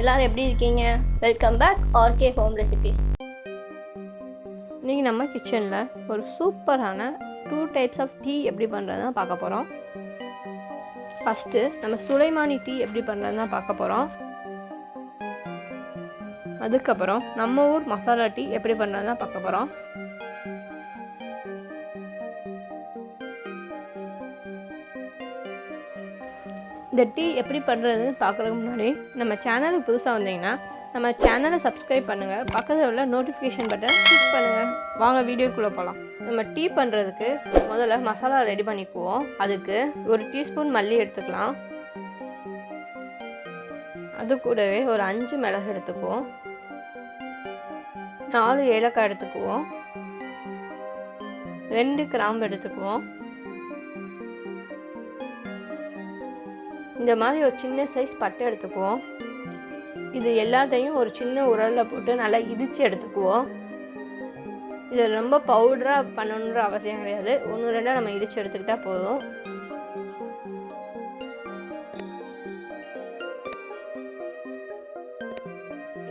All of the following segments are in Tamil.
எல்லாரும் எப்படி இருக்கீங்க? Welcome back R K home recipes இன்றைக்கி நம்ம கிச்சனில் ஒரு சூப்பரான டூ டைப்ஸ் ஆஃப் டீ எப்படி பண்ணுறதுனா பார்க்க போகிறோம் ஃபஸ்ட்டு நம்ம சுலைமானி டீ எப்படி பண்ணுறதுனா தான் பார்க்க போகிறோம் அதுக்கப்புறம் நம்ம ஊர் மசாலா டீ எப்படி பண்ணுறதுனா பார்க்க போகிறோம் இந்த டீ எப்படி பண்ணுறதுன்னு பார்க்குறதுக்கு முன்னாடி நம்ம சேனலுக்கு புதுசாக வந்தீங்கன்னா நம்ம சேனலை சப்ஸ்கிரைப் பண்ணுங்கள் பக்கத்தில் உள்ள நோட்டிஃபிகேஷன் பட்டன் கிளிக் பண்ணுங்கள் வாங்க வீடியோக்குள்ளே போகலாம் நம்ம டீ பண்ணுறதுக்கு முதல்ல மசாலா ரெடி பண்ணிக்குவோம். அதுக்கு ஒரு டீஸ்பூன் மல்லி எடுத்துக்கலாம். அது கூடவே ஒரு அஞ்சு மிளகு எடுத்துக்குவோம். நாலு ஏலக்காய் எடுத்துக்குவோம். ரெண்டு கிராம்பு எடுத்துக்குவோம். இந்த மாதிரி ஒரு சின்ன சைஸ் பட்டை எடுத்துக்குவோம். இது எல்லாத்தையும் ஒரு சின்ன உரலில் போட்டு நல்லா இடித்து எடுத்துக்குவோம். இதை ரொம்ப பவுடராக பண்ணணுன்ற அவசியம் கிடையாது. ஒன்று ரெண்டாக நம்ம இடித்து எடுத்துக்கிட்டால் போதும்.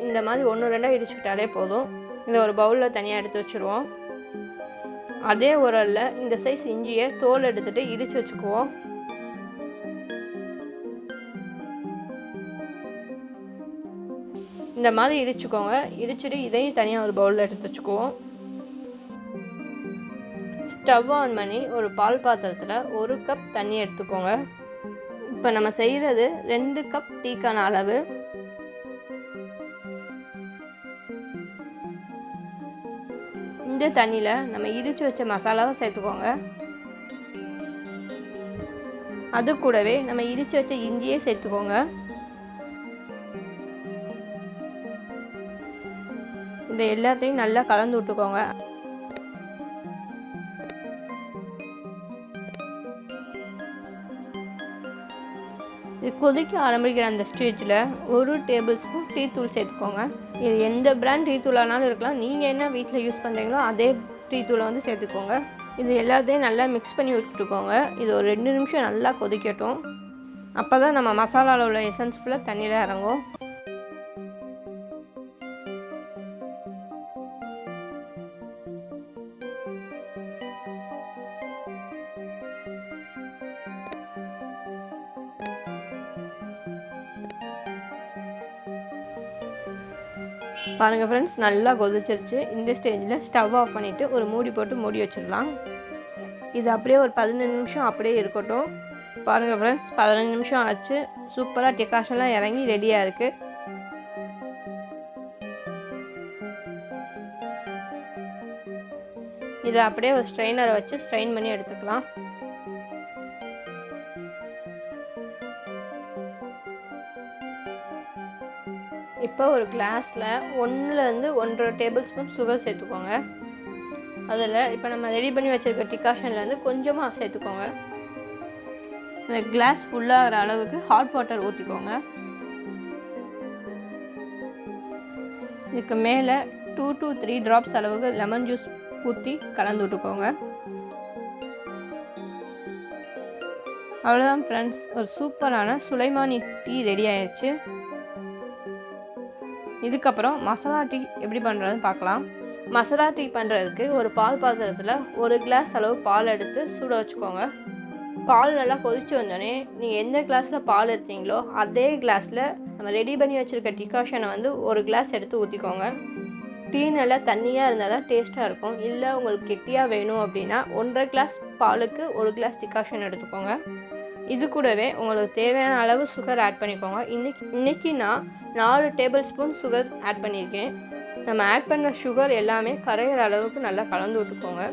இந்த மாதிரி ஒன்று ரெண்டாக இடிச்சுக்கிட்டாலே போதும். இதை ஒரு பவுலில் தனியாக எடுத்து வச்சுருவோம். அதே உரலில் இந்த சைஸ் இஞ்சியை தோல் எடுத்துகிட்டு இடித்து வச்சுக்குவோம். இந்த மாதிரி இடிச்சுக்கோங்க. இடிச்சுட்டு இதையும் தனியாக ஒரு பவுலில் எடுத்து வச்சுக்குவோம். ஸ்டவ் ஆன் பண்ணி ஒரு பால் பாத்திரத்தில் ஒரு கப் தண்ணி எடுத்துக்கோங்க. இப்போ நம்ம செய்கிறது ரெண்டு கப் டீக்கான அளவு. இந்த தண்ணியில் நம்ம இடித்து வச்ச மசாலாவை சேர்த்துக்கோங்க. அது கூடவே நம்ம இடித்து வச்ச இஞ்சியே சேர்த்துக்கோங்க. இந்த எல்லாத்தையும் நல்லா கலந்து விட்டுக்கோங்க. இது கொதிக்க ஆரம்பிக்கிற அந்த ஸ்டேஜில் ஒரு டேபிள் ஸ்பூன் டீ தூள் சேர்த்துக்கோங்க. இது எந்த பிராண்ட் டீ தூளானாலும் இருக்கலாம். நீங்கள் என்ன வீட்டில் யூஸ் பண்ணுறீங்களோ அதே டீ தூளை வந்து சேர்த்துக்கோங்க. இது எல்லாத்தையும் நல்லா மிக்ஸ் பண்ணி விட்டுக்கோங்க. இது ஒரு ரெண்டு நிமிஷம் நல்லா கொதிக்கட்டும். அப்போ தான் நம்ம மசாலாவில் உள்ள எசன்ஸ் ஃபுல்லாக தண்ணியில் இறங்கும். பாருங்கள் ஃப்ரெண்ட்ஸ் நல்லா கொதிச்சிருச்சு. இந்த ஸ்டேஜில் ஸ்டவ் ஆஃப் பண்ணிவிட்டு ஒரு மூடி போட்டு மூடி வச்சிடலாம். இது அப்படியே ஒரு பதினஞ்சு நிமிஷம் அப்படியே இருக்கட்டும். பாருங்கள் ஃப்ரெண்ட்ஸ் பதினஞ்சு நிமிஷம் ஆச்சு. சூப்பராக டெக்காஷன்லாம் இறங்கி ரெடியாக இருக்குது இதை அப்படியே ஒரு ஸ்ட்ரெயினரை வச்சு ஸ்ட்ரெயின் பண்ணி எடுத்துக்கலாம். இப்போ ஒரு கிளாஸில் ஒன்றுலேருந்து ஒன்றரை டேபிள் ஸ்பூன் சுகர் சேர்த்துக்கோங்க. அதில் இப்போ நம்ம ரெடி பண்ணி வச்சுருக்க டிகாஷன்லேருந்து கொஞ்சமாக சேர்த்துக்கோங்க. அந்த கிளாஸ் ஃபுல்லாகிற அளவுக்கு ஹாட் வாட்டர் ஊற்றிக்கோங்க இதுக்கு மேலே டூ டு த்ரீ ட்ராப்ஸ் அளவுக்கு லெமன் ஜூஸ் ஊற்றி கலந்து விட்டுக்கோங்க. அவ்வளோதான் ஃப்ரெண்ட்ஸ் ஒரு சூப்பரான சுலைமானி டீ ரெடி ஆயிடுச்சு இதுக்கப்புறம் மசாலா டீ எப்படி பண்ணுறதுன்னு பார்க்கலாம். மசாலா டீ பண்ணுறதுக்கு ஒரு பால் பாத்திரத்தில் ஒரு கிளாஸ் அளவு பால் எடுத்து சூட வச்சுக்கோங்க. பால் நல்லா கொதிச்சு வந்தோடனே நீங்கள் எந்த கிளாஸில் பால் எடுத்தீங்களோ அதே கிளாஸில் நம்ம ரெடி பண்ணி வச்சுருக்க டிகாஷனை வந்து ஒரு கிளாஸ் எடுத்து ஊற்றிக்கோங்க டீ நல்லா தண்ணியாக இருந்தால் தான் டேஸ்ட்டாக இருக்கும். இல்லை உங்களுக்கு கெட்டியாக வேணும் அப்படின்னா ஒன்றரை கிளாஸ் பாலுக்கு ஒரு கிளாஸ் டிகாஷன் எடுத்துக்கோங்க. இது கூடவே உங்களுக்கு தேவையான அளவு சுகர் ஆட் பண்ணிக்கோங்க. இன்னைக்கு இன்றைக்கி நான் நாலு டேபிள் ஸ்பூன் சுகர் ஆட் பண்ணியிருக்கேன். நம்ம ஆட் பண்ண சுகர் எல்லாமே கரையிற அளவுக்கு நல்லா கலந்து விட்டுக்கோங்க.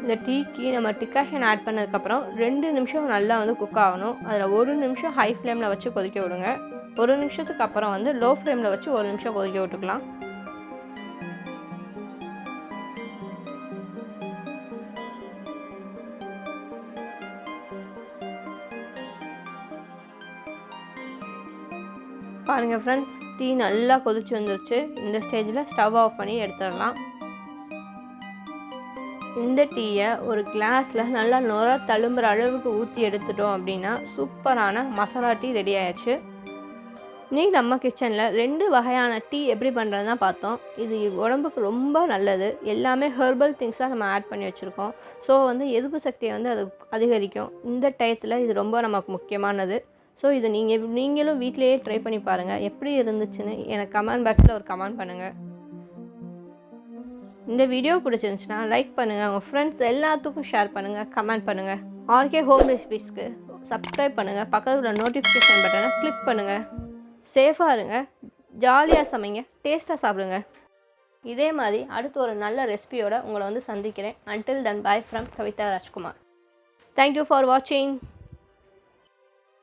இந்த டீக்கு நம்ம டிகாஷன் ஆட் பண்ணதுக்கப்புறம் ரெண்டு நிமிஷம் நல்லா வந்து குக் ஆகணும். அதில் ஒரு நிமிஷம் ஹை ஃப்ளேமில் வச்சு கொதிக்க விடுங்க. ஒரு நிமிஷத்துக்கு அப்புறம் வந்து லோ ஃப்ளேமில் வச்சு ஒரு நிமிஷம் கொதிக்க விட்டுக்கலாம். பாருங்கள் ஃப்ரெண்ட்ஸ் டீ நல்லா கொதிச்சு வந்துருச்சு. இந்த ஸ்டேஜில் ஸ்டவ் ஆஃப் பண்ணி எடுத்துடலாம். இந்த டீயை ஒரு கிளாஸில் நல்லா நுர தழும்புற அளவுக்கு ஊற்றி எடுத்துட்டோம் அப்படின்னா சூப்பரான மசாலா டீ ரெடி ஆயிடுச்சு இன்றைக்கி நம்ம கிச்சனில் ரெண்டு வகையான டீ எப்படி பண்ணுறது தான் பார்த்தோம். இது உடம்புக்கு ரொம்ப நல்லது. எல்லாமே ஹெர்பல் திங்ஸாக நம்ம ஆட் பண்ணி வச்சுருக்கோம். ஸோ வந்து எதிர்ப்பு சக்தியை வந்து அது அதிகரிக்கும். இந்த டயத்தில் இது ரொம்ப நமக்கு முக்கியமானது. ஸோ இதை நீங்கள் நீங்களும் வீட்டிலேயே ட்ரை பண்ணி பாருங்கள் எப்படி இருந்துச்சுன்னு எனக்கு கமெண்ட் பாக்ஸில் ஒரு கமெண்ட் பண்ணுங்கள் இந்த வீடியோ பிடிச்சிருந்துச்சுன்னா லைக் பண்ணுங்கள் உங்கள் ஃப்ரெண்ட்ஸ் எல்லாத்துக்கும் ஷேர் பண்ணுங்கள் கமெண்ட் பண்ணுங்கள் ஆர்கே ஹோம் ரெசிபிஸ்க்கு சப்ஸ்கிரைப் பண்ணுங்கள் பக்கத்தில் உள்ள நோட்டிஃபிகேஷன் பட்டனை கிளிக் பண்ணுங்கள் சேஃபாக இருங்க. ஜாலியாக சமைங்க. டேஸ்ட்டாக சாப்பிடுங்க. இதே மாதிரி அடுத்து ஒரு நல்ல ரெசிபியோட உங்களை வந்து சந்திக்கிறேன். Until then bye from Kavitha Rajkumar. Thank you for வாட்சிங்